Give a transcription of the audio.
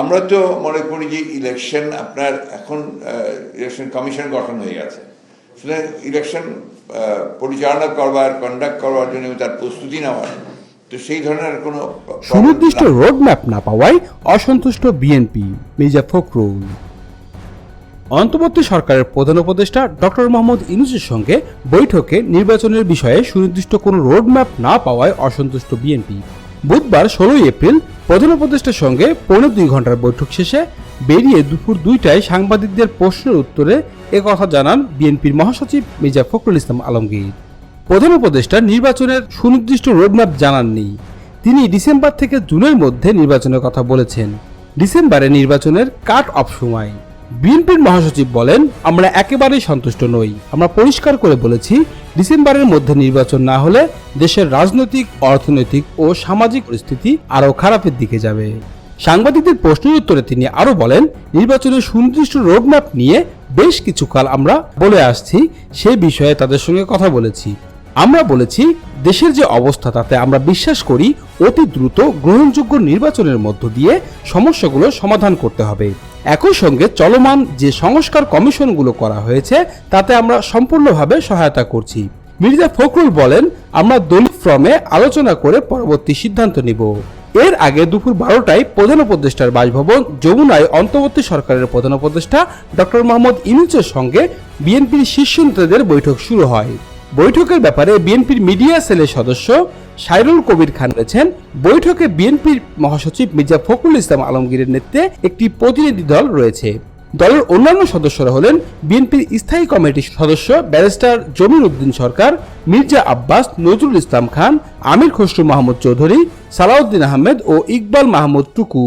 আমরা তো মনে করি যে ইলেকশন আপনার এখন ইলেকশন কমিশন গঠন হয়ে গেছে। সুতরাং ইলেকশন পরিচালনা করবার কন্ডাক্ট করবার জন্য তার প্রস্তুতি নেওয়ার তো সেই ধরনের কোনো সুনির্দিষ্ট রোডম্যাপ না পাওয়ায় অসন্তুষ্ট বিএনপি মির্জা ফখরুল। অন্তর্বর্তী সরকারের প্রধান উপদেষ্টা ডক্টর মোহাম্মদ ইনুসের সঙ্গে বৈঠকে নির্বাচনের বিষয়ে সুনির্দিষ্ট কোনো রোডম্যাপ না পাওয়ায় অসন্তুষ্ট বিএনপি বুধবার ষোলোই এপ্রিল প্রধান উপদেষ্টার সঙ্গে পৌনে দুই ঘণ্টার বৈঠক শেষে বেরিয়ে দুপুর দুইটায় সাংবাদিকদের প্রশ্নের উত্তরে কথা জানান বিএনপির মহাসচিব মির্জা ফখরুল ইসলাম আলমগীর। প্রধান উপদেষ্টা নির্বাচনের সুনির্দিষ্ট রোডম্যাপ জানাননি। তিনি ডিসেম্বর থেকে জুনের মধ্যে নির্বাচনের কথা বলেছেন। ডিসেম্বরে নির্বাচনের কাট অফ সময়। বিএনপির মহাসচিব বলেন, আমরা একেবারেই সন্তুষ্ট নই। আমরা পরিষ্কার করে বলেছি, ডিসেম্বরের মধ্যে নির্বাচন না হলে দেশের রাজনৈতিক, অর্থনৈতিক ও সামাজিক পরিস্থিতি আরও খারাপের দিকে যাবে। সাংবাদিকদের প্রশ্নের উত্তরে তিনি আরও বলেন নির্বাচনের সুনির্দিষ্ট রোডম্যাপ নিয়ে বেশ কিছুকাল আমরা বলে আসছি, সে বিষয়ে তাদের সঙ্গে কথা বলেছি। আমরা বলেছি, দেশের যে অবস্থা তাতে আমরা বিশ্বাস করি, অতি দ্রুত গ্রহণযোগ্য নির্বাচনের মধ্য দিয়ে সমস্যাগুলো সমাধান করতে হবে। একই সঙ্গে চলমান যে সংস্কার কমিশনগুলো করা হয়েছে, তাতে আমরা সম্পূর্ণভাবে সহায়তা করছি। মির্জা ফখরুল বলেন, আমরা দলিত ফ্রমে আলোচনা করে পরবর্তী সিদ্ধান্ত নিব। এর আগে দুপুর বারোটায় প্রধান উপদেষ্টার বাসভবন যমুনায় অন্তর্বর্তী সরকারের প্রধান উপদেষ্টা ডক্টর মোহাম্মদ ইনুসের সঙ্গে বিএনপির শীর্ষ নেতাদের বৈঠক শুরু হয়। বৈঠকের ব্যাপারে বিএনপির মিডিয়া সেলের সদস্য সাইরুল কবির খান বলেছেন, বৈঠকে বিএনপির মহাসচিব মির্জা ফখরুল ইসলাম আলমগীরের নেতৃত্বে একটি প্রতিনিধি দল রয়েছে। দলের অন্যান্য সদস্যরা হলেন বিএনপির স্থায়ী কমিটির সদস্য ব্যারিস্টার জমির উদ্দিন সরকার, মির্জা আব্বাস, নজরুল ইসলাম খান, আমির খসরু মাহমুদ চৌধুরী, সালাউদ্দিন আহমেদ ও ইকবাল মাহমুদ টুকু।